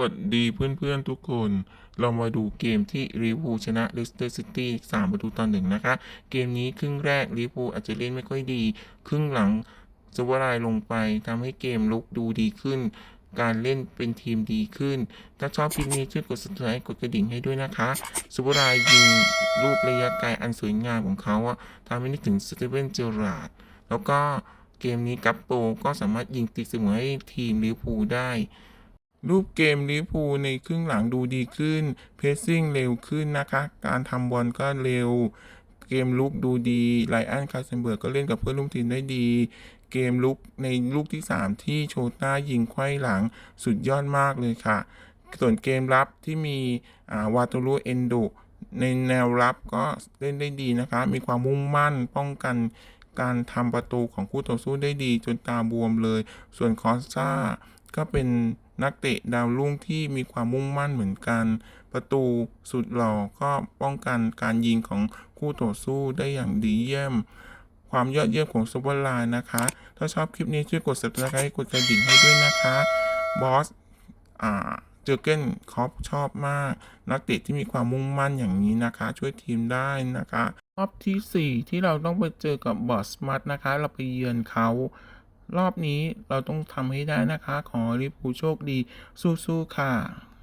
สวัสดีเพื่อนๆทุกคน เรามาดูเกมที่ลิเวอร์พูลชนะเลสเตอร์ซิตี้3ประตูต่อหนึ่งนะคะ เกมนี้ครึ่งแรกลิเวอร์พูลอาจจะเล่นไม่ค่อยดี ครึ่งหลังสวรายลงไปทำให้เกมลุกดูดีขึ้น การเล่นเป็นทีมดีขึ้น ถ้าชอบคลิปนี้ช่วยกด subscribe กดกระดิ่งให้ด้วยนะคะสวรายยิงรูประยะไกลอันสวยงามของเขาอะทำให้นึกถึงสตีเวนเจอราร์ดแล้วก็เกมนี้กัปโปก็สามารถยิงตีเสมอให้ทีมลิเวอร์พูลได้ รูปเกมลิเวอร์พูในครึ่งหลังดูดีขึ้น เพสซิ่งเร็วขึ้นนะคะ การทำบอลก็เร็ว เกมลุกดูดีไลอันคาเซนเบิร์กก็เล่นกับเพื่อนร่วมทีมได้ดี เกมลุกในลูกที่ 3 ที่โชต้ายิงไขว้หลังสุดยอดมากเลยค่ะ ส่วนเกมรับที่มีาวาตูรุเอนโดในแนวรับก็เล่นได้ดีนะคะ มีความมุ่งมั่นป้องกันการทำประตูของคู่ต่อสู้ได้ดีจนตาบวมเลย ส่วนคอสซา ก็เป็นนักเตะดาวรุ่งที่มีความมุ่งมั่นเหมือนกัน ประตูสุดหล่อก็ป้องกันการยิงของคู่ต่อสู้ได้อย่างดีเยี่ยม ความยอดเยี่ยมของซูเปอร์ไลน์นะคะ ถ้าชอบคลิปนี้ช่วยกด subscribe กดกระดิ่งให้ด้วยนะคะบอสอ่าเจอเกิลคอปชอบมาก นักเตะที่มีความมุ่งมั่นอย่างนี้นะคะ ช่วยทีมได้นะคะรอบที่ 4 ที่เราต้องไปเจอกับบอสมัตนะคะ เราไปเยือนเขา รอบนี้เราต้องทำให้ได้นะคะ ขอริบูโชคดีสู้ๆค่ะ